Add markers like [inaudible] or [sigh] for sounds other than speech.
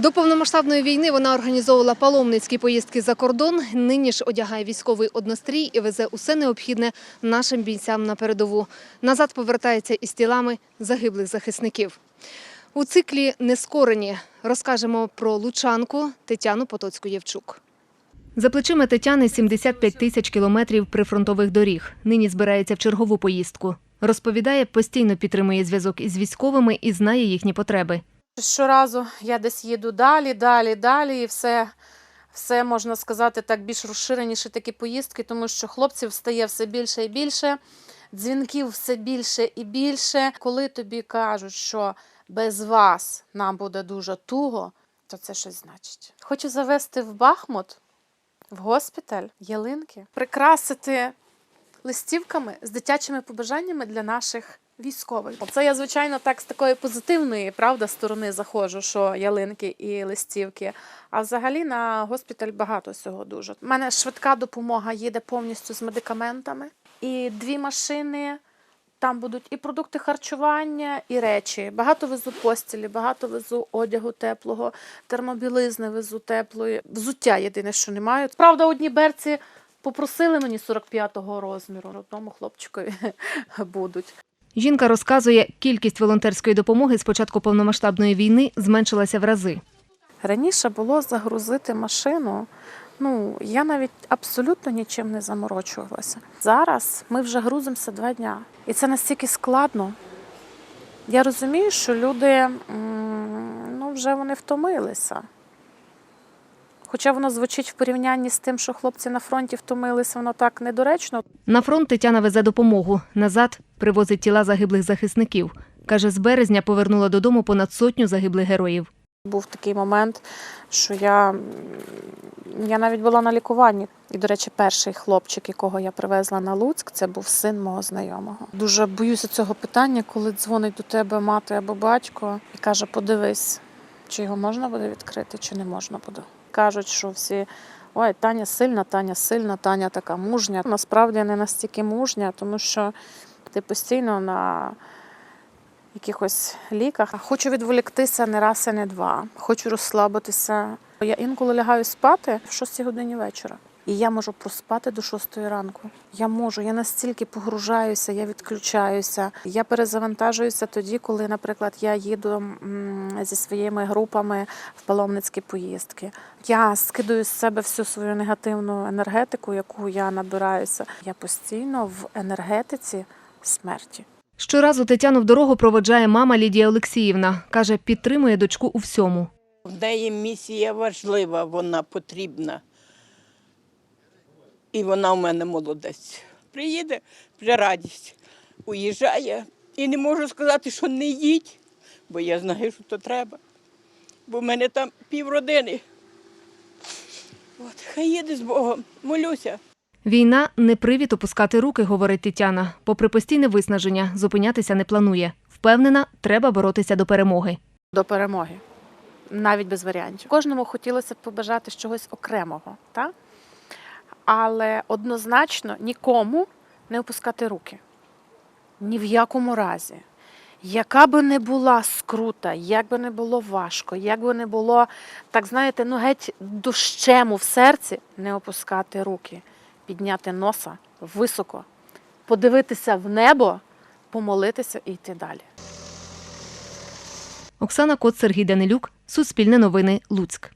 До повномасштабної війни вона організовувала паломницькі поїздки за кордон. Нині ж одягає військовий однострій і везе усе необхідне нашим бійцям на передову. Назад повертається із тілами загиблих захисників. У циклі Нескорені розкажемо про лучанку Тетяну Потоцьку-Євчук. За плечима Тетяни 75 тисяч кілометрів прифронтових доріг. Нині збирається в чергову поїздку. Розповідає, постійно підтримує зв'язок із військовими і знає їхні потреби. Щоразу я десь їду далі, далі, далі, і все, все можна сказати так більш розширеніші такі поїздки, тому що хлопців стає все більше і більше, дзвінків все більше і більше. Коли тобі кажуть, що без вас нам буде дуже туго, то це щось значить. Хочу завести в Бахмут, в госпіталь, ялинки, прикрасити листівками з дитячими побажаннями для наших військових. Це я, звичайно, так з такої позитивної правда сторони заходжу, що ялинки і листівки. А взагалі на госпіталь багато всього дуже. У мене швидка допомога їде повністю з медикаментами. І дві машини. Там будуть і продукти харчування, і речі. Багато везу постілі, багато везу одягу теплого, термобілизни везу теплої. Взуття єдине, що не маю. Правда, одні берці попросили мені 45-го розміру, одному хлопчикові [laughs] будуть. Жінка розказує, кількість волонтерської допомоги з початку повномасштабної війни зменшилася в рази. Раніше було загрузити машину. Ну, я навіть абсолютно нічим не заморочувалася. Зараз ми вже грузимося два дня. І це настільки складно. Я розумію, що люди ну, вже вони втомилися. Хоча воно звучить в порівнянні з тим, що хлопці на фронті втомилися, воно так недоречно. На фронт Тетяна везе допомогу. Назад привозить тіла загиблих захисників. Каже, з березня повернула додому понад сотню загиблих героїв. Був такий момент, що я, я навіть була на лікуванні. І, до речі, перший хлопчик, якого я привезла на Луцьк, це був син мого знайомого. Дуже боюся цього питання, коли дзвонить до тебе мати або батько і каже: подивись, чи його можна буде відкрити, чи не можна буде. Кажуть, що всі. Ой, Таня сильна, Таня сильна, Таня така мужня. Насправді не настільки мужня, тому що ти постійно на якихось ліках. Хочу відволіктися не раз і не два. Хочу розслабитися. Я інколи лягаю спати в 6 годині вечора. І я можу проспати до 6 ранку. Я можу, я настільки погружаюся, я відключаюся. Я перезавантажуюся тоді, коли, наприклад, я їду зі своїми групами в паломницькі поїздки. Я скидаю з себе всю свою негативну енергетику, яку я набираюся. Я постійно в енергетиці смерті. Щоразу Тетяну в дорогу проводжає мама Лідія Олексіївна. Каже, підтримує дочку у всьому. В неї місія важлива, вона потрібна. І вона в мене молодець. Приїде вже радість. Уїжджає. І не можу сказати, що не їдь, бо я знаю, що то треба. Бо в мене там півродини. От, хай їде з Богом, молюся. Війна не привід опускати руки, говорить Тетяна. Попри постійне виснаження, зупинятися не планує. Впевнена, треба боротися до перемоги. до перемоги, навіть без варіантів. Кожному хотілося б побажати чогось окремого, так? Але однозначно нікому не опускати руки. Ні в якому разі. Яка би не була скрута, як би не було важко, як би не було, так знаєте, ну геть дощему в серці, не опускати руки, підняти носа високо, подивитися в небо, помолитися і йти далі. Оксана Кот, Сергій Данилюк, Суспільне новини, Луцьк.